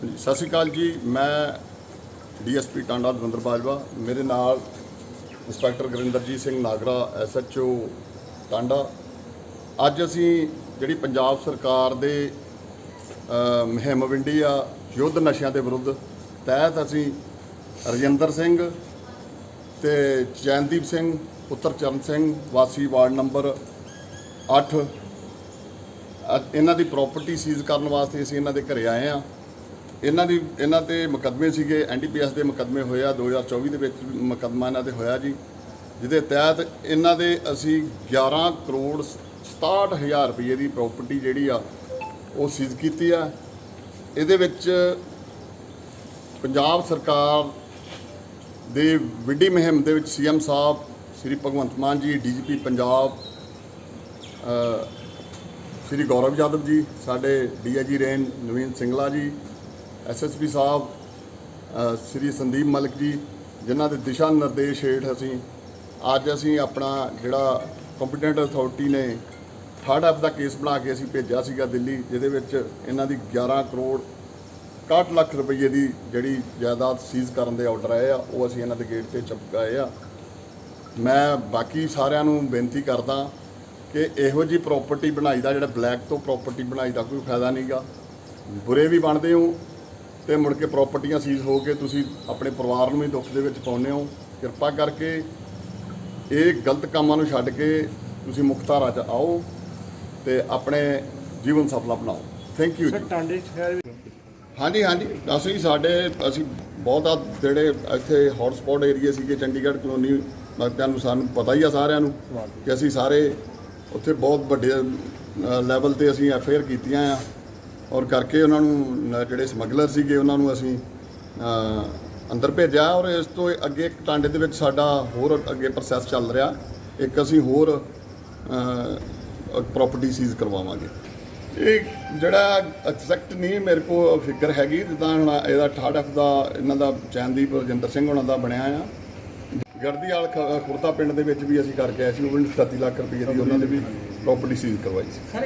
ਸਤਿ ਸ਼੍ਰੀ ਅਕਾਲ ਜੀ। ਮੈਂ ਡੀਐਸਪੀ ਟਾਂਡਾ ਦਵਿੰਦਰ ਬਾਜਵਾ। ਮੇਰੇ ਨਾਲ ਇੰਸਪੈਕਟਰ ਗੁਰਿੰਦਰਜੀਤ ਸਿੰਘ ਨਾਗਰਾ ਐਸਐਚਓ ਟਾਂਡਾ। ਅੱਜ ਅਸੀਂ ਜਿਹੜੀ ਪੰਜਾਬ ਸਰਕਾਰ ਦੇ ਅ, ਮੁਹਿੰਮ ਵਿੰਡੀ ਆ ਯੁੱਧ ਨਸ਼ਿਆਂ ਦੇ ਵਿਰੁੱਧ ਤਹਿਤ ਅਸੀਂ ਰਜਿੰਦਰ ਸਿੰਘ ਤੇ ਚੈਨਦੀਪ ਸਿੰਘ ਪੁੱਤਰ ਚਰਨ ਸਿੰਘ ਵਾਸੀ ਵਾਰਡ ਨੰਬਰ 8 ਇਹਨਾਂ ਦੀ ਪ੍ਰਾਪਰਟੀ ਸੀਜ਼ ਕਰਨ ਵਾਸਤੇ ਅਸੀਂ ਇਹਨਾਂ ਦੇ ਘਰੇ ਆਏ ਆ। ਇਹਨਾਂ ਦੀ, ਇਹਨਾਂ ਤੇ ਮੁਕੱਦਮੇ ਸੀਗੇ ਐਨਡੀਪੀਐਸ ਦੇ ਮੁਕੱਦਮੇ ਹੋਏ ਆ 2024 ਦੇ ਵਿੱਚ ਮੁਕੱਦਮਾ ਇਹਨਾਂ ਤੇ ਹੋਇਆ ਜੀ, ਜਿਹਦੇ ਤਹਿਤ ਇਹਨਾਂ ਦੇ ਅਸੀਂ 11 ਕਰੋੜ 67000 ਰੁਪਏ ਦੀ ਪ੍ਰਾਪਰਟੀ ਜਿਹੜੀ ਆ, ਉਹ ਸੀਜ਼ ਕੀਤੀ ਆ। ਇਹਦੇ ਵਿੱਚ ਪੰਜਾਬ ਸਰਕਾਰ ਦੇ ਵਿੱਢੀ ਮੁਹਿੰਮ ਦੇ ਵਿੱਚ ਸੀਐਮ ਸਾਹਿਬ, ਸ੍ਰੀ ਭਗਵੰਤ ਮਾਨ ਜੀ ਡੀਜੀਪੀ ਪੰਜਾਬ ਸ੍ਰੀ ਗੌਰਵ ਯਾਦਵ ਜੀ, ਸਾਡੇ DIG range, Naveen Singla ji SSP ਸਾਹਿਬ ਸ੍ਰੀ ਸੰਦੀਪ ਮਲਕ ਜੀ, ਜਿਨ੍ਹਾਂ ਦੇ ਦਿਸ਼ਾ ਨਿਰਦੇਸ਼ ਹੇਠ ਅਸੀਂ, ਅੱਜ ਅਸੀਂ ਆਪਣਾ ਜਿਹੜਾ ਕੰਪੀਟੈਂਟ ਅਥਾਰਟੀ ਨੇ ਥਰਡ ਐਪ ਦਾ ਕੇਸ ਬਣਾ ਕੇ ਅਸੀਂ ਭੇਜਿਆ ਸੀਗਾ ਦਿੱਲੀ, ਜਿਹਦੇ ਵਿੱਚ ਇਹਨਾਂ ਦੀ 11 ਕਰੋੜ 61 ਲੱਖ ਰੁਪਏ ਦੀ ਜਿਹੜੀ ਜਾਇਦਾਦ ਸੀਜ਼ ਕਰਨ ਦੇ ਆਰਡਰ ਆਏ ਆ, ਉਹ ਅਸੀਂ ਇਹਨਾਂ ਦੇ ਗੇਟ ਤੇ ਚਪਕਾਏ ਆ। ਮੈਂ ਬਾਕੀ ਸਾਰਿਆਂ ਨੂੰ ਬੇਨਤੀ ਕਰਦਾ ਕਿ ਇਹੋ ਜੀ ਪ੍ਰਾਪਰਟੀ ਬਣਾਈ ਦਾ, ਜਿਹੜਾ ਬਲੈਕ ਤੋਂ ਪ੍ਰਾਪਰਟੀ ਬਣਾਈ ਦਾ ਕੋਈ ਫਾਇਦਾ ਨਹੀਂਗਾ ਬੁਰੇ ਵੀ ਬਣਦੇ ਹੋ ਤੇ ਮੁੜ ਕੇ ਪ੍ਰਾਪਰਟੀਆਂ ਸੀਜ਼ ਹੋ ਕੇ ਤੁਸੀਂ ਆਪਣੇ ਪਰਿਵਾਰ ਨੂੰ ਵੀ ਦੁੱਖ ਦੇ ਵਿੱਚ ਪਾਉਂਦੇ ਹੋ। ਕਿਰਪਾ ਕਰਕੇ ਇਹ ਗਲਤ ਕੰਮਾਂ ਨੂੰ ਛੱਡ ਕੇ ਤੁਸੀਂ ਮੁਖਤਾਰਾ 'ਚ ਆਓ ਤੇ ਆਪਣੇ ਜੀਵਨ ਸਫਲਾ ਬਣਾਓ। ਥੈਂਕ ਯੂ ਜੀ। ਟਾਂਡੇ ਸ਼ਹਿਰ ਵਿੱਚ ਹਾਂਜੀ ਹਾਂਜੀ। ਅਸੀਂ ਸਾਡੇ ਅਸੀਂ ਬਹੁਤ ਆ ਜਿਹੜੇ ਇੱਥੇ ਹੌਟਸਪੌਟ ਏਰੀਆ ਸੀਗੇ ਚੰਡੀਗੜ੍ਹ ਕਲੋਨੀ ਮਗਤਾਂ ਨੂੰ ਸਾਨੂੰ ਪਤਾ ਹੀ ਆ ਸਾਰਿਆਂ ਨੂੰ ਕਿ ਅਸੀਂ ਸਾਰੇ ਉੱਥੇ ਬਹੁਤ ਵੱਡੇ ਲੈਵਲ ਤੇ ਅਸੀਂ ਐਫ ਆਰ ਕੀਤੀਆਂ ਆ। ਔਰ ਕਰਕੇ ਉਹਨਾਂ ਨੂੰ ਜਿਹੜੇ ਸਮਗਲਰ ਸੀਗੇ ਉਹਨਾਂ ਨੂੰ ਅਸੀਂ ਅੰਦਰ ਭੇਜਿਆ ਔਰ ਇਸ ਤੋਂ ਅੱਗੇ ਇੱਕ ਟਾਂਡੇ ਦੇ ਵਿੱਚ ਸਾਡਾ ਹੋਰ ਅੱਗੇ ਪ੍ਰੋਸੈਸ ਚੱਲ ਰਿਹਾ। ਇੱਕ ਅਸੀਂ ਹੋਰ ਪ੍ਰਾਪਰਟੀ ਸੀਜ਼ ਕਰਵਾਵਾਂਗੇ। ਇਹ ਜਿਹੜਾ ਐਗਜ਼ੈਕਟ ਨਹੀਂ ਮੇਰੇ ਕੋਲ ਫਿਗਰ ਹੈਗੀ, ਜਿੱਦਾਂ ਹੁਣ ਇਹਦਾ ਠਾੜ ਐਫ ਦਾ ਇਹਨਾਂ ਦਾ ਚੈਨਦੀਪ ਰਜਿੰਦਰ ਸਿੰਘ ਉਹਨਾਂ ਦਾ ਬਣਿਆ ਆ। ਗਰਦੀਵਾਲ ਖ- ਖੁਰਦਾ ਪਿੰਡ ਦੇ ਵਿੱਚ ਵੀ ਅਸੀਂ ਕਰਕੇ ਆਏ ਸੀ, ਉਹ ਵੀ 37 ਲੱਖ ਰੁਪਏ ਦੀ ਉਹਨਾਂ ਦੇ ਵੀ ਪ੍ਰਾਪਰਟੀ ਸੀਜ਼ ਕਰਵਾਈ ਸੀ।